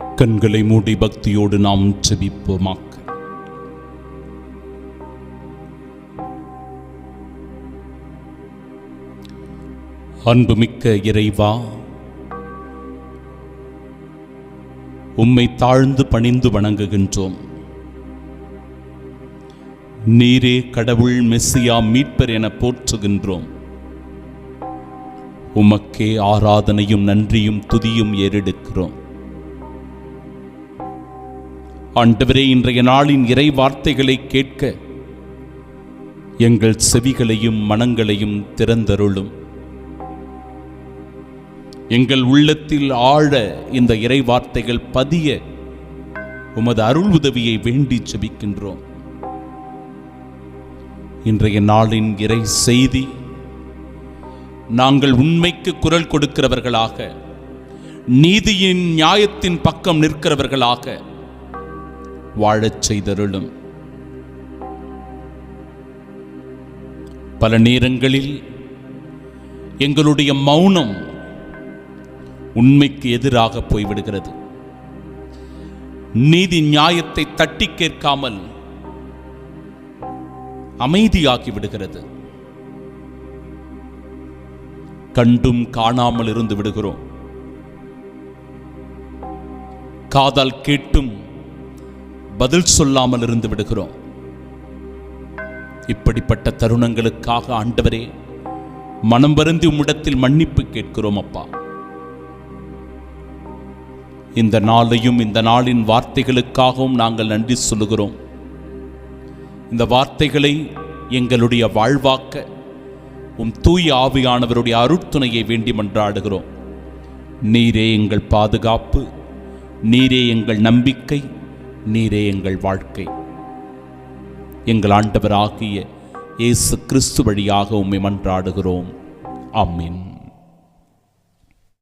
கண்களை மூடி பக்தியோடு நாம் ஜெபிப்போமாக்க அன்புமிக்க இறைவா உம்மை தாழ்ந்து பணிந்து வணங்குகின்றோம். நீரே கடவுள் மெஸ்ஸியா மீட்பர் என போற்றுகின்றோம். உமக்கே ஆராதனையும் நன்றியும் துதியும் ஏறெடுக்கிறோம். ஆண்டவரே இன்றைய நாளின் இறை வார்த்தைகளை கேட்க எங்கள் செவிகளையும் மனங்களையும் திறந்தருளும். எங்கள் உள்ளத்தில் ஆழ இந்த இறை வார்த்தைகள் பதிய உமது அருள் உதவியை வேண்டி செபிக்கின்றோம் இன்றைய நாளின் இறை செய்தி நாங்கள் உண்மைக்கு குரல் கொடுக்கிறவர்களாக நீதியின் நியாயத்தின் பக்கம் நிற்கிறவர்களாக வாழச் செய்தருளும். பல நேரங்களில் எங்களுடைய மௌனம் உண்மைக்கு எதிராக போய்விடுகிறது. நீதி நியாயத்தை தட்டி கேட்காமல் அமைதியாகி விடுகிறது. கண்டும் காணாமல் இருந்து விடுகிறோம். காதால் கேட்டும் பதில் சொல்லாமல் இருந்து விடுகிறோம். இப்படிப்பட்ட தருணங்களுக்காக ஆண்டவரே மனம் வருந்தி உம்மிடத்தில் மன்னிப்பு கேட்கிறோம் அப்பா. இந்த நாளையும் இந்த நாளின் வார்த்தைகளுக்காகவும் நாங்கள் நன்றி சொல்லுகிறோம். இந்த வார்த்தைகளை எங்களுடைய வாழ்வாக்க உம் தூய் ஆவியானவருடைய அருட்துணையை வேண்டி மன்றாடுகிறோம். நீரே எங்கள் பாதுகாப்பு நீரே எங்கள் நம்பிக்கை நீரே எங்கள் வாழ்க்கை. எங்கள் ஆண்டவராகிய இயேசு கிறிஸ்து வழியாக உம்மை மன்றாடுகிறோம். ஆமென்.